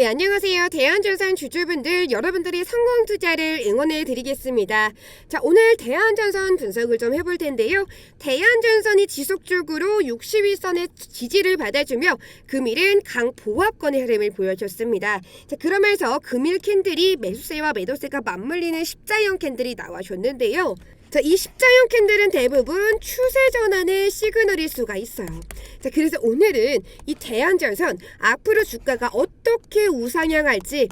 네, 안녕하세요. 대한전선 주주분들, 여러분들의 성공 투자를 응원해 드리겠습니다. 자, 오늘 대한전선 분석을 좀 해볼 텐데요. 대한전선이 지속적으로 60일선의 지지를 받아주며 금일은 강보합권의 흐름을 보여줬습니다. 자, 그러면서 금일 캔들이 매수세와 매도세가 맞물리는 십자형 캔들이 나와줬는데요. 자, 이 십자형 캔들은 대부분 추세 전환의 시그널일 수가 있어요. 자, 그래서 오늘은 이 대한전선 앞으로 주가가 어떻게 우상향할지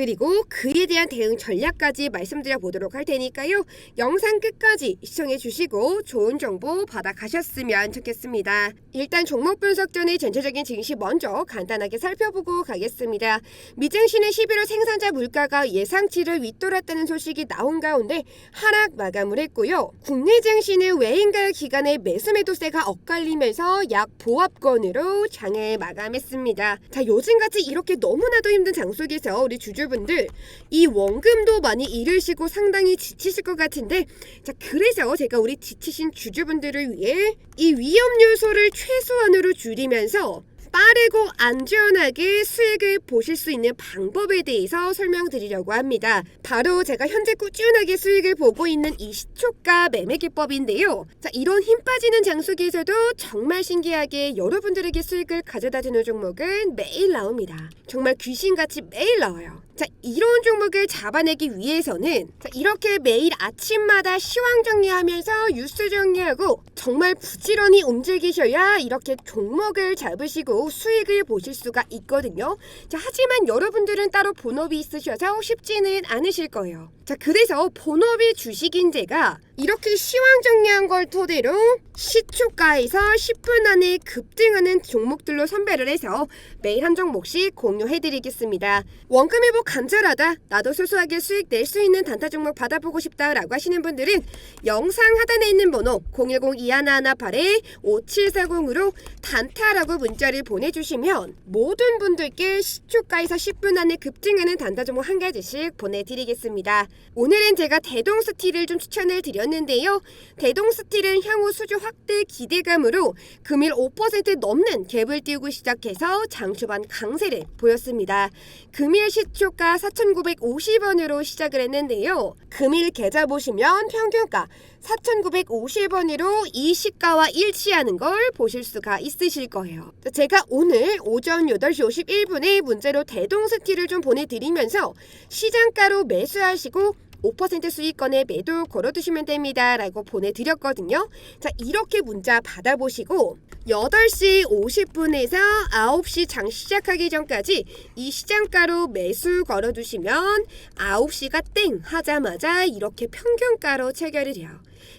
그리고 그에 대한 대응 전략까지 말씀드려 보도록 할 테니까요. 영상 끝까지 시청해 주시고 좋은 정보 받아 가셨으면 좋겠습니다. 일단 종목 분석 전에 전체적인 증시 먼저 간단하게 살펴보고 가겠습니다. 미증시는 11월 생산자 물가가 예상치를 윗돌았다는 소식이 나온 가운데 하락 마감을 했고요. 국내 증시는 외인가요 기간의 매수 매도세가 엇갈리면서 약 보합권으로 장을 마감했습니다. 자, 요즘같이 이렇게 너무나도 힘든 장 속에서 우리 주주 분들 이 원금도 많이 잃으시고 상당히 지치실 것 같은데 자, 그래서 제가 우리 지치신 주주분들을 위해 이 위험 요소를 최소한으로 줄이면서 빠르고 안전하게 수익을 보실 수 있는 방법에 대해서 설명드리려고 합니다. 바로 제가 현재 꾸준하게 수익을 보고 있는 이 시초가 매매 기법인데요. 자, 이런 힘 빠지는 장 속에서도 정말 신기하게 여러분들에게 수익을 가져다 주는 종목은 매일 나옵니다. 정말 귀신같이 매일 나와요. 자, 이런 종목을 잡아내기 위해서는 자, 이렇게 매일 아침마다 시황 정리하면서 뉴스 정리하고 정말 부지런히 움직이셔야 이렇게 종목을 잡으시고 수익을 보실 수가 있거든요. 자, 하지만 여러분들은 따로 본업이 있으셔서 쉽지는 않으실 거예요. 자, 그래서 본업이 주식인 제가 이렇게 시황 정리한 걸 토대로 시초가에서 10분 안에 급등하는 종목들로 선별을 해서 매일 한 종목씩 공유해드리겠습니다. 원금 회복 간절하다. 나도 소소하게 수익 낼 수 있는 단타 종목 받아보고 싶다라고 하시는 분들은 영상 하단에 있는 번호 010-2118-5740으로 단타라고 문자를 보내주시면 모든 분들께 시초가에서 10분 안에 급등하는 단타 종목 한 가지씩 보내드리겠습니다. 오늘은 제가 대동 스틸을 좀 추천을 드렸는데 요. 대동스틸은 향후 수주 확대 기대감으로 금일 5% 넘는 갭을 띄우고 시작해서 장 초반 강세를 보였습니다. 금일 시초가 4,950원으로 시작을 했는데요. 금일 계좌 보시면 평균가 4,950원으로 이 시가와 일치하는 걸 보실 수가 있으실 거예요. 제가 오늘 오전 8시 51분에 문제로 대동스틸을 좀 보내드리면서 시장가로 매수하시고 5% 수익권에 매도 걸어두시면 됩니다. 라고 보내드렸거든요. 자, 이렇게 문자 받아보시고 8시 50분에서 9시 장 시작하기 전까지 이 시장가로 매수 걸어두시면 9시가 땡 하자마자 이렇게 평균가로 체결이 돼요.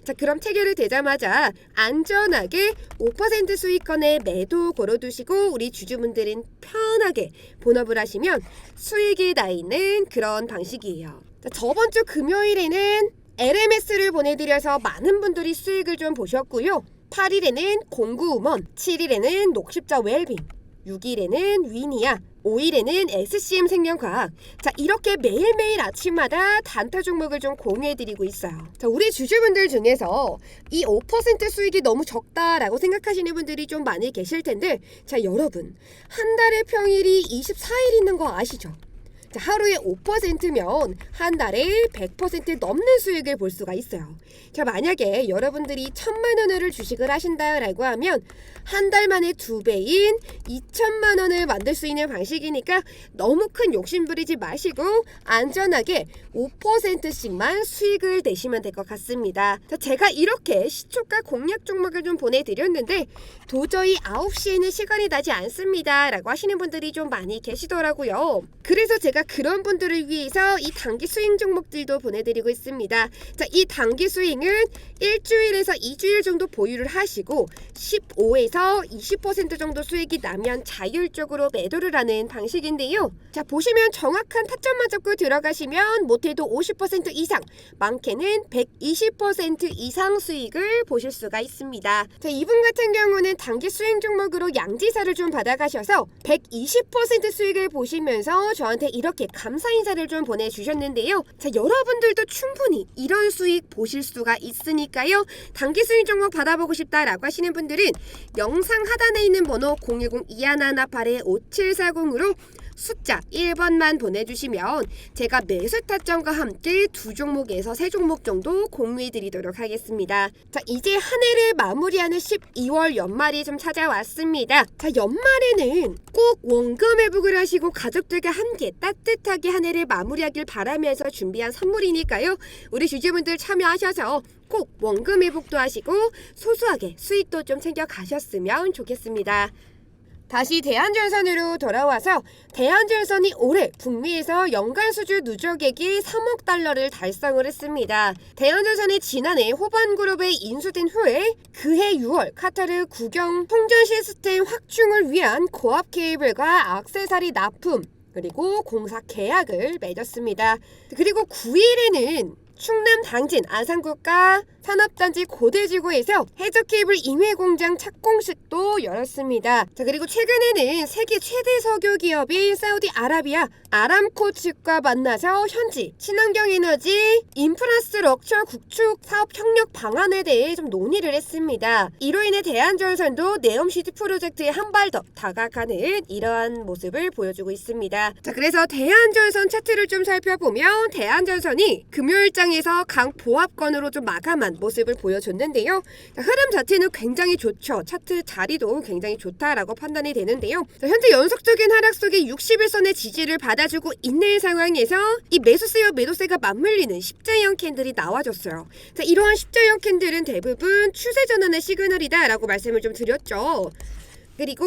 자, 그럼 체결이 되자마자 안전하게 5% 수익권에 매도 걸어두시고 우리 주주분들은 편하게 본업을 하시면 수익이 나 있는 그런 방식이에요. 자, 저번 주 금요일에는 LMS를 보내드려서 많은 분들이 수익을 좀 보셨고요. 8일에는 공구음원, 7일에는 녹십자 웰빙, 6일에는 위니아, 5일에는 SCM 생명과학. 자, 이렇게 매일매일 아침마다 단타 종목을 좀 공유해드리고 있어요. 자, 우리 주주분들 중에서 이 5% 수익이 너무 적다라고 생각하시는 분들이 좀 많이 계실 텐데, 자, 여러분. 한 달의 평일이 24일 있는 거 아시죠? 자, 하루에 5%면 한 달에 100% 넘는 수익을 볼 수가 있어요. 자, 만약에 여러분들이 천만 원을 주식을 하신다라고 하면 한 달 만에 두 배인 2천만 원을 만들 수 있는 방식이니까 너무 큰 욕심 부리지 마시고 안전하게 5%씩만 수익을 내시면 될 것 같습니다. 자, 제가 이렇게 시초가 공략 종목을 좀 보내드렸는데 도저히 9시에는 시간이 나지 않습니다. 라고 하시는 분들이 좀 많이 계시더라고요. 그래서 제가 그런 분들을 위해서 이 단기 스윙 종목들도 보내드리고 있습니다. 자, 이 단기 스윙은 일주일에서 2주일 정도 보유를 하시고 15에서 20% 정도 수익이 나면 자율적으로 매도를 하는 방식인데요. 자, 보시면 정확한 타점만 잡고 들어가시면 못해도 50% 이상, 많게는 120% 이상 수익을 보실 수가 있습니다. 자, 이분 같은 경우는 단기 수익 종목으로 양지사를 좀 받아가셔서 120% 수익을 보시면서 저한테 이렇게 감사 인사를 좀 보내주셨는데요. 자, 여러분들도 충분히 이런 수익 보실 수가 있으니까요. 단기 수익 종목 받아보고 싶다라고 하시는 분들은 영상 하단에 있는 번호 010-2118-5740으로 숫자 1번만 보내주시면 제가 매수 타점과 함께 두 종목에서 세 종목 정도 공유해 드리도록 하겠습니다. 자, 이제 한 해를 마무리하는 12월 연말이 좀 찾아왔습니다. 자, 연말에는 꼭 원금 회복을 하시고 가족들과 함께 따뜻하게 한 해를 마무리하길 바라면서 준비한 선물이니까요. 우리 주주분들 참여하셔서 꼭 원금 회복도 하시고 소소하게 수익도 좀 챙겨 가셨으면 좋겠습니다. 다시 대한전선으로 돌아와서 대한전선이 올해 북미에서 연간 수주 누적액이 3억 달러를 달성을 했습니다. 대한전선이 지난해 호반그룹에 인수된 후에 그해 6월 카타르 국영 통전 시스템 확충을 위한 고압 케이블과 악세사리 납품 그리고 공사 계약을 맺었습니다. 그리고 9일에는 충남 당진 아산국가 산업단지 고대지구에서 해저 케이블 임회 공장 착공식도 열었습니다. 자 그리고 최근에는 세계 최대 석유 기업인 사우디아라비아 아람코 측과 만나서 현지 친환경 에너지 인프라스트럭처 구축 사업 협력 방안에 대해 좀 논의를 했습니다. 이로 인해 대한전선도 네옴시티 프로젝트에 한 발 더 다가가는 이러한 모습을 보여주고 있습니다. 자 그래서 대한전선 차트를 좀 살펴보면 대한전선이 금요일장 에서 강 보합권으로 좀 마감한 모습을 보여줬는데요. 자, 흐름 자체는 굉장히 좋죠. 차트 자리도 굉장히 좋다라고 판단이 되는데요. 자, 현재 연속적인 하락 속에 60일선의 지지를 받아주고 있는 상황에서 이 매수세와 매도세가 맞물리는 십자형 캔들이 나와줬어요. 자, 이러한 십자형 캔들은 대부분 추세 전환의 시그널이다라고 말씀을 좀 드렸죠. 그리고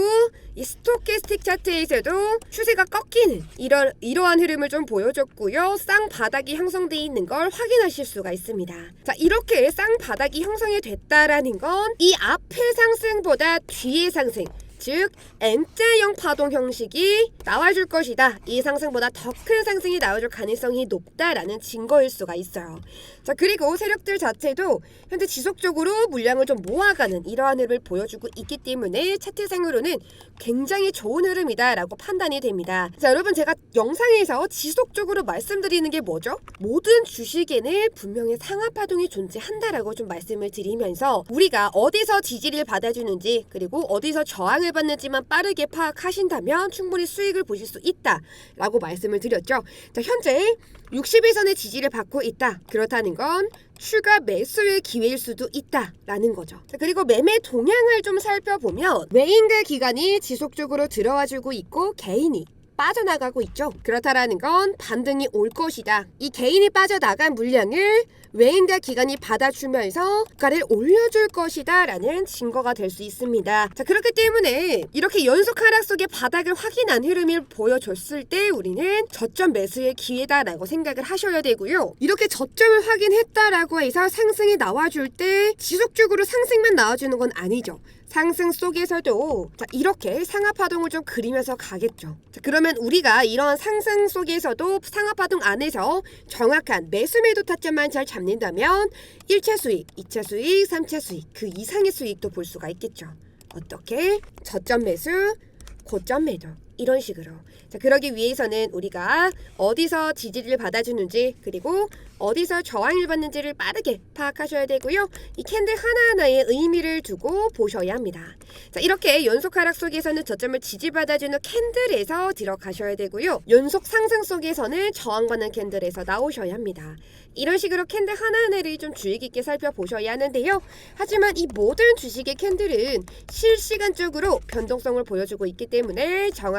이 스토캐스틱 차트에서도 추세가 꺾이는 이러, 이러한 흐름을 좀 보여줬고요. 쌍바닥이 형성돼 있는 걸 확인하실 수가 있습니다. 자 이렇게 쌍바닥이 형성이 됐다라는 건 이 앞의 상승보다 뒤의 상승 즉 M자형 파동 형식이 나와줄 것이다. 이 상승보다 더 큰 상승이 나와줄 가능성이 높다라는 증거일 수가 있어요. 자 그리고 세력들 자체도 현재 지속적으로 물량을 좀 모아가는 이러한 흐름을 보여주고 있기 때문에 차트상으로는 굉장히 좋은 흐름이다라고 판단이 됩니다. 자 여러분 제가 영상에서 지속적으로 말씀드리는 게 뭐죠? 모든 주식에는 분명히 상하 파동이 존재한다라고 좀 말씀을 드리면서 우리가 어디서 지지를 받아주는지 그리고 어디서 저항을 받는지만 빠르게 파악하신다면 충분히 수익을 보실 수 있다라고 말씀을 드렸죠. 자 현재 60일선의 지지를 받고 있다. 그렇다는 건 추가 매수의 기회일 수도 있다라는 거죠. 자, 그리고 매매 동향을 좀 살펴보면 외인들 기관이 지속적으로 들어와주고 있고 개인이 빠져나가고 있죠. 그렇다라는 건 반등이 올 것이다. 이 개인이 빠져나간 물량을 외인과 기관이 받아주면서 가를 올려줄 것이다 라는 증거가 될 수 있습니다. 자 그렇기 때문에 이렇게 연속 하락 속에 바닥을 확인한 흐름을 보여줬을 때 우리는 저점 매수의 기회다 라고 생각을 하셔야 되고요. 이렇게 저점을 확인했다라고 해서 상승이 나와줄 때 지속적으로 상승만 나와주는 건 아니죠. 상승 속에서도 자, 이렇게 상하파동을 좀 그리면서 가겠죠. 자, 그러면 우리가 이런 상승 속에서도 상하파동 안에서 정확한 매수 매도 타점만 잘 잡는다면 1차 수익, 2차 수익, 3차 수익 그 이상의 수익도 볼 수가 있겠죠. 어떻게? 저점 매수, 고점 매도 이런 식으로. 자, 그러기 위해서는 우리가 어디서 지지를 받아주는지 그리고 어디서 저항을 받는지를 빠르게 파악하셔야 되고요. 이 캔들 하나하나에 의미를 두고 보셔야 합니다. 자, 이렇게 연속 하락 속에서는 저점을 지지받아주는 캔들에서 들어가셔야 되고요. 연속 상승 속에서는 저항받는 캔들에서 나오셔야 합니다. 이런 식으로 캔들 하나하나를 좀 주의 깊게 살펴보셔야 하는데요. 하지만 이 모든 주식의 캔들은 실시간적으로 변동성을 보여주고 있기 때문에